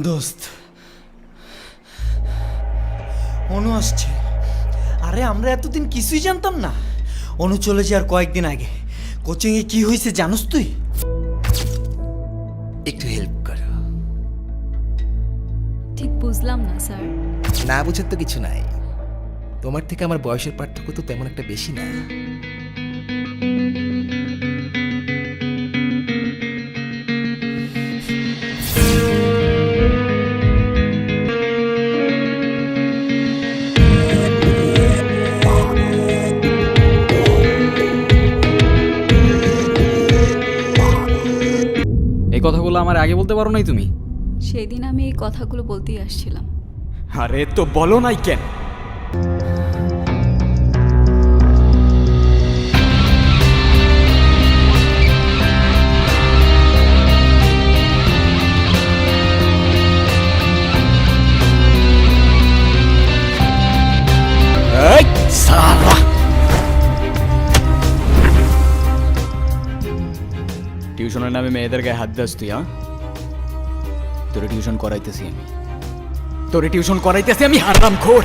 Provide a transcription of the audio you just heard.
দোস্ত। অনু আসছে। আরে আমরা এতদিন কিছুই জানতাম না। অনু চলেছে আর কয়েকদিন আগে। কোচিংয়ে কি হয়েছে জানোস তুই? একটু হেল্প করো। ঠিক বুঝলাম না স্যার। না বুঝার তো কিছু নাই। তোমার থেকে আমার বয়সের পার্থক্য তো তেমন একটা বেশি না। এই কথাগুলো আমার আগে বলতে পারো নাই তুমি? সেদিন আমি এই কথাগুলো বলতেই আসছিলাম। আরে তো বলো নাই কেন? টিউশনের নামে মেয়েদের গায়ে হাত দাস তুই হ্যাঁ? তোরে টিউশন করাইতেছি আমি। তোরে টিউশন করাইতেছি আমি হারাম খোর